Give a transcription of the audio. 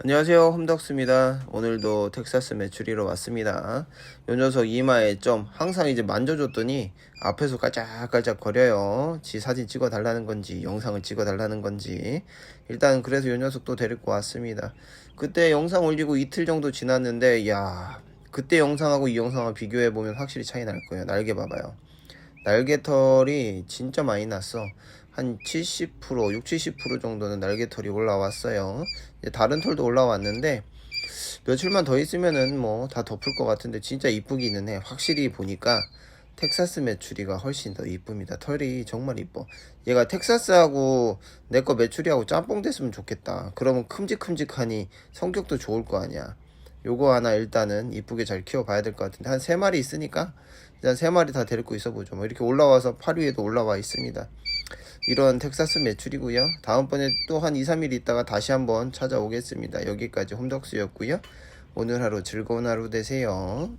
안녕하세요. 홈덕스입니다. 오늘도 텍사스 매출이로 왔습니다. 요 녀석 이마에 점 항상 이제 만져줬더니 앞에서 깔짝깔짝 거려요. 지 사진 찍어 달라는 건지 영상을 찍어 달라는 건지. 일단 그래서 요 녀석도 데리고 왔습니다. 그때 영상 올리고 이틀 정도 지났는데 야 그때 영상하고 이 영상을 비교해 보면 확실히 차이 날 거예요. 날개 봐봐요. 날개털이 진짜 많이 났어. 한 70%, 60, 70% 정도는 날개털이 올라왔어요. 다른 털도 올라왔는데 며칠만 더 있으면은 뭐 다 덮을 것 같은데 진짜 이쁘기는 해. 확실히 보니까 텍사스 메추리가 훨씬 더 이쁩니다. 털이 정말 이뻐. 얘가 텍사스하고 내 거 메추리하고 짬뽕 됐으면 좋겠다. 그러면 큼직큼직하니 성격도 좋을 거 아니야. 요거 하나 일단은 이쁘게 잘 키워봐야 될 것 같은데 한 세 마리 있으니까 일단 세 마리 다 데리고 있어보죠. 뭐 이렇게 올라와서 팔 위에도 올라와 있습니다. 이런 텍사스 매출이고요. 다음번에 또 한 2, 3일 있다가 다시 한번 찾아오겠습니다. 여기까지 홈덕스였고요. 오늘 하루 즐거운 하루 되세요.